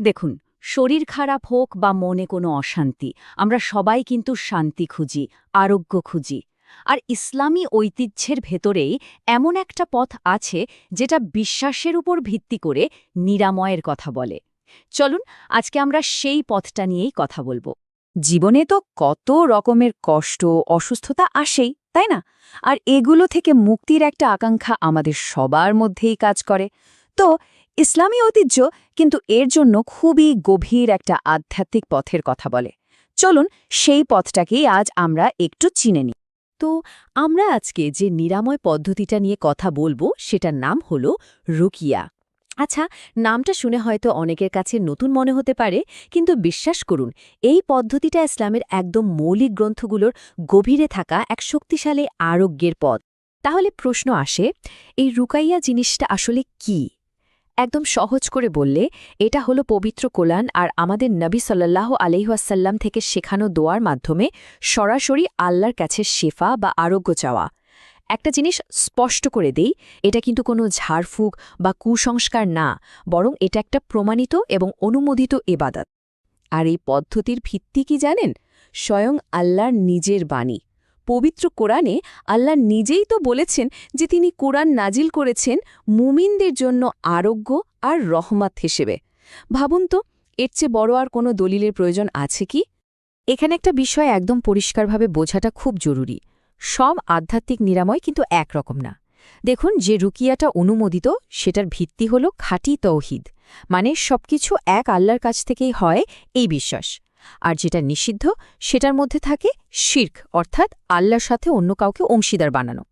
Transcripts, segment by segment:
দেখুন, শরীর খারাপ হোক বা মনে কোনো অশান্তি, আমরা সবাই কিন্তু শান্তি খুঁজি, আরোগ্য খুঁজি। আর ইসলামী ঐতিহ্যের ভেতরেই এমন একটা পথ আছে যেটা বিশ্বাসের উপর ভিত্তি করে নিরাময়ের কথা বলে। চলুন, আজকে আমরা সেই পথটা নিয়েই কথা বলব। জীবনে তো কত রকমের কষ্ট, অসুস্থতা আসেই, তাই না? আর এগুলো থেকে মুক্তির একটা আকাঙ্ক্ষা আমাদের সবার মধ্যেই কাজ করে। তো ইসলামী ঐতিহ্য কিন্তু এর জন্য খুবই গভীর একটা আধ্যাত্মিক পথের কথা বলে। চলুন সেই পথটাকেই আজ আমরা একটু চিনে নিই। তো আমরা আজকে যে নিরাময় পদ্ধতিটা নিয়ে কথা বলব, সেটার নাম হলো রুকিয়া। আচ্ছা নামটা শুনে হয়তো অনেকের কাছে নতুন মনে হতে পারে, কিন্তু বিশ্বাস করুন, এই পদ্ধতিটা ইসলামের একদম মৌলিক গ্রন্থগুলোর গভীরে থাকা এক শক্তিশালী আরোগ্যের পথ। তাহলে প্রশ্ন আসে, এই রুকাইয়া জিনিসটা আসলে কি? একদম সহজ করে বললে, এটা হলো পবিত্র কোলান আর আমাদের নবী সাল্লাহ আলহাসাল্লাম থেকে শেখানো দোয়ার মাধ্যমে সরাসরি আল্লাহর কাছে শেফা বা আরোগ্য চাওয়া। একটা জিনিস স্পষ্ট করে দেই, এটা কিন্তু কোনো ঝাড়ফুঁক বা কুসংস্কার না, বরং এটা একটা প্রমাণিত এবং অনুমোদিত এবাদত আর এই পদ্ধতির ভিত্তি কি জানেন? স্বয়ং আল্লাহর নিজের বাণী। পবিত্র কোরআনে আল্লাহ নিজেই তো বলেছেন যে তিনি কোরআন নাজিল করেছেন মুমিনদের জন্য আরোগ্য আর রহমাত হিসেবে। ভাবুন তো, এর চেয়ে বড় আর কোনো দলিলের প্রয়োজন আছে কি? এখানে একটা বিষয় একদম পরিষ্কারভাবে বোঝাটা খুব জরুরি। সব আধ্যাত্মিক নিরাময় কিন্তু একরকম না। দেখুন, যে রুকিয়াটা অনুমোদিত, সেটার ভিত্তি হল খাঁটি তৌহিদ। মানে সবকিছু এক আল্লাহর কাছ থেকেই হয় এই বিশ্বাস। আর যেটা নিষিদ্ধ, সেটার মধ্যে থাকে শির্ক, অর্থাৎ আল্লাহর সাথে অন্য কাউকে অংশীদার বানানো।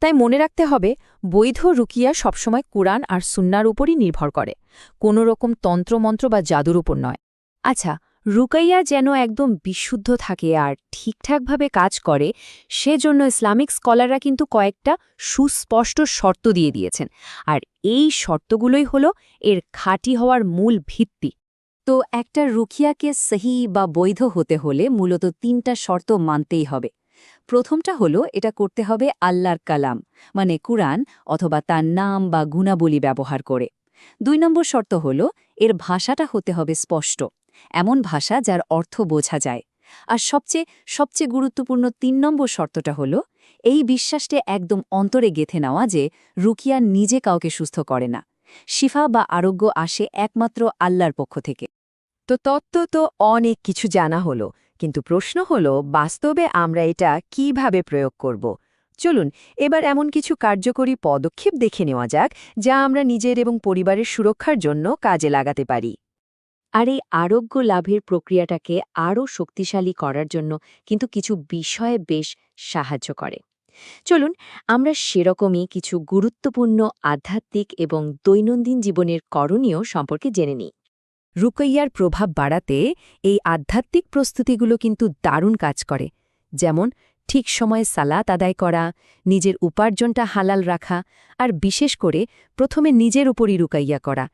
তাই মনে রাখতে হবে, বৈধ রুকিয়া সবসময় কোরআন আর সুন্নার উপরই নির্ভর করে। কোনো রকম তন্ত্রমন্ত্র বা জাদুর উপর নয়। আচ্ছা রুকাইয়া যেন একদম বিশুদ্ধ থাকে আর ঠিকঠাকভাবে কাজ করে, সেজন্য ইসলামিক স্কলাররা কিন্তু কয়েকটা সুস্পষ্ট শর্ত দিয়ে দিয়েছেন। আর এই শর্তগুলোই হল, এর খাঁটি হওয়ার মূল ভিত্তি। তো একটা রুখিয়াকে সহি বা বৈধ হতে হলে মূলত তিনটা শর্ত মানতেই হবে। প্রথমটা হলো, এটা করতে হবে আল্লাহর কালাম মানে কুরআন অথবা তার নাম বা গুণাবলী ব্যবহার করে। দুই নম্বর শর্ত হল, এর ভাষাটা হতে হবে স্পষ্ট, এমন ভাষা যার অর্থ বোঝা যায়। আর সবচেয়ে সবচেয়ে গুরুত্বপূর্ণ তিন নম্বর শর্তটা হল, এই বিশ্বাসটা একদম অন্তরে গেথে নেওয়া যে রুকিয়া নিজে কাউকে সুস্থ করে না। শিফা বা আরোগ্য আসে একমাত্র আল্লাহর পক্ষ থেকে। তো তত্ত্ব তো অনেক কিছু জানা হলো, কিন্তু প্রশ্ন হলো, বাস্তবে আমরা এটা কীভাবে প্রয়োগ করব? চলুন, এবার এমন কিছু কার্যকরী পদক্ষেপ দেখে নেওয়া যাক, যা আমরা নিজের এবং পরিবারের সুরক্ষার জন্য কাজে লাগাতে পারি। আর এই আরোগ্য লাভের প্রক্রিয়াটাকে আরও শক্তিশালী করার জন্য কিন্তু কিছু বিষয়ে বেশ সাহায্য করে। চলুন, আমরা সেরকমই কিছু গুরুত্বপূর্ণ আধ্যাত্মিক এবং দৈনন্দিন জীবনের করণীয় সম্পর্কে জেনে নিই। রুকইয়ার প্রভাব বাড়াতে এই আধ্যাত্মিক প্রস্তুতিগুলো কিন্তু দারুণ কাজ করে। যেমন, ঠিক সময়ে সালাত আদায় করা, নিজের উপার্জনটা হালাল রাখা আর বিশেষ করে প্রথমে নিজের উপরই রুকাইয়া করা।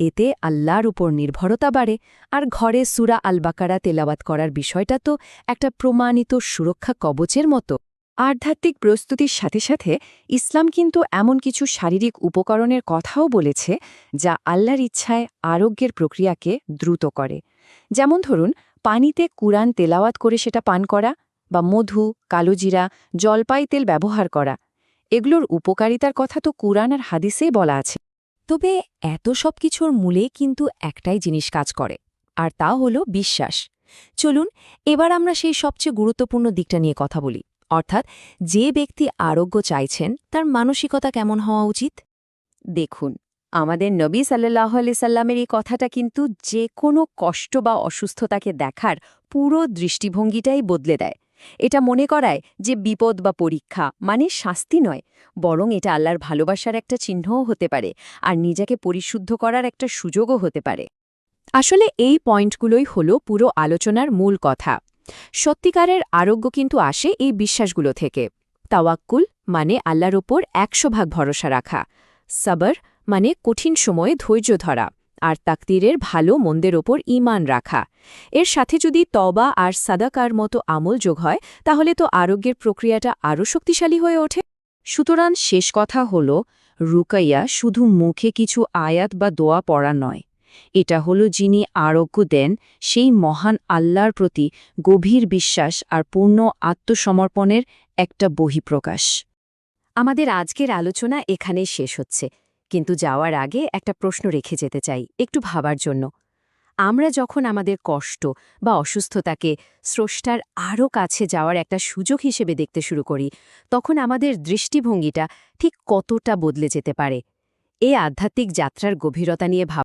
এতে আল্লাহর উপর নির্ভরতা বাড়ে আর ঘরে সুরা আল বাকারা তেলাওয়াত করার বিষয়টা তো একটা প্রমাণিত সুরক্ষা কবচের মতো। আধ্যাত্মিক প্রস্তুতির সাথে সাথে ইসলাম কিন্তু এমন কিছু শারীরিক উপকরণের কথাও বলেছে যা আল্লাহর ইচ্ছায় আরোগ্যের প্রক্রিয়াকে দ্রুত করে। যেমন ধরুন, পানিতে কুরআন তেলাওয়াত করে সেটা পান করা বা মধু, কালোজিরা, জলপাই তেল ব্যবহার করা। এগুলোর উপকারিতার কথা তো কুরআন আর হাদিসেই বলা আছে। তবে এত সব কিছুর মূলে কিন্তু একটাই জিনিস কাজ করে, আর তা হল বিশ্বাস। চলুন, এবার আমরা সেই সবচেয়ে গুরুত্বপূর্ণ দিকটা নিয়ে কথা বলি। অর্থাৎ যে ব্যক্তি আরোগ্য চাইছেন তার মানসিকতা কেমন হওয়া উচিত? দেখুন আমাদের নবী সাল্লাহ সাল্লামের এই কথাটা কিন্তু যে কোনো কষ্ট বা অসুস্থতাকে দেখার পুরো দৃষ্টিভঙ্গিটাই বদলে দেয়। এটা মনে করায় যে বিপদ বা পরীক্ষা মানে শাস্তি নয় বরং এটা আল্লাহর ভালোবাসার একটা চিহ্নও হতে পারে আর নিজেকে পরিশুদ্ধ করার একটা সুযোগও হতে পারে। আসলে এই পয়েন্টগুলোই হল পুরো আলোচনার মূল কথা। সত্যিকারের আরোগ্য কিন্তু আসে এই বিশ্বাসগুলো থেকে। তাওয়াক্কুল মানে আল্লাহর ওপর একশো ভাগ ভরসা রাখা। সাবর মানে কঠিন সময়ে ধৈর্য ধরা আর তাকতিরের ভালো মন্দের ওপর ইমান রাখা। এর সাথে যদি তবা আর সাদাকার মতো আমল যোগ হয়, তাহলে তো আরোগ্যের প্রক্রিয়াটা আরও শক্তিশালী হয়ে ওঠে। সুতরাং শেষ কথা হল, রুকাইয়া শুধু মুখে কিছু আয়াত বা দোয়া পড়া নয়। এটা হলো যিনি আরোগ্য দেন সেই মহান আল্লাহর প্রতি গভীর বিশ্বাস আর পূর্ণ আত্মসমর্পণের একটা বহিঃপ্রকাশ। আমাদের আজকের আলোচনা এখানেই শেষ হচ্ছে, কিন্তু যাওয়ার আগে একটা প্রশ্ন রেখে যেতে চাই, একটু ভাবার জন্য। আমরা যখন আমাদের কষ্ট বা অসুস্থতাকে স্রষ্টার আরও কাছে যাওয়ার একটা সুযোগ হিসেবে দেখতে শুরু করি, তখন আমাদের দৃষ্টিভঙ্গিটা ঠিক কতটা বদলে যেতে পারে? এ আধ্যাত্মিক যাত্রার গভীরতা নিয়ে ভাব